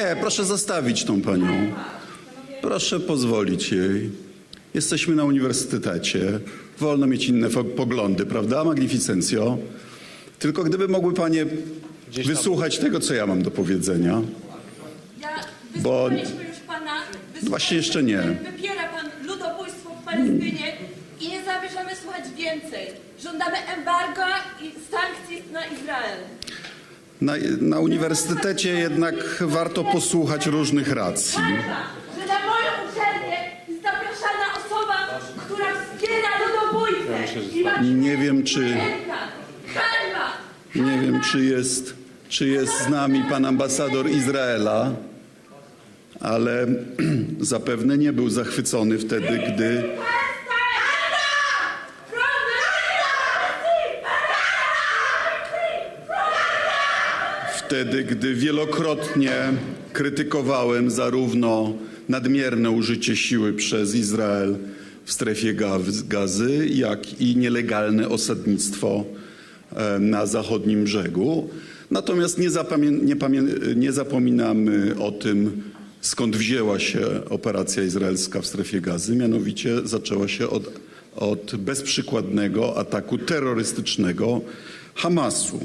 Nie, proszę zostawić tą panią. Proszę pozwolić jej. Jesteśmy na uniwersytecie. Wolno mieć inne poglądy, prawda, Magnificencjo? Tylko gdyby mogły panie wysłuchać tego, co ja mam do powiedzenia. Ja Bo- wysłuchaliśmy już pana. wysłuchaliśmy, Właśnie jeszcze nie. Wypiera pan ludobójstwo w Palestynie i nie zamierzamy słuchać więcej. Żądamy embarga i sankcji na Izrael. Na, na uniwersytecie jednak warto posłuchać różnych racji. Hańba, że na moją uczelnię jest zapraszana osoba, która wspiera ludobójcę. I ma Nie wiem, czy-. Hańba! Nie wiem, czy jest, czy jest z nami pan ambasador Izraela, ale zapewne nie był zachwycony wtedy, gdy wtedy, gdy wielokrotnie krytykowałem zarówno nadmierne użycie siły przez Izrael w strefie Gaz- gazy, jak i nielegalne osadnictwo e, na zachodnim brzegu. Natomiast nie, nie, nie zapominamy o tym, skąd wzięła się operacja izraelska w strefie gazy. Mianowicie zaczęła się od, od bezprzykładnego ataku terrorystycznego Hamasu.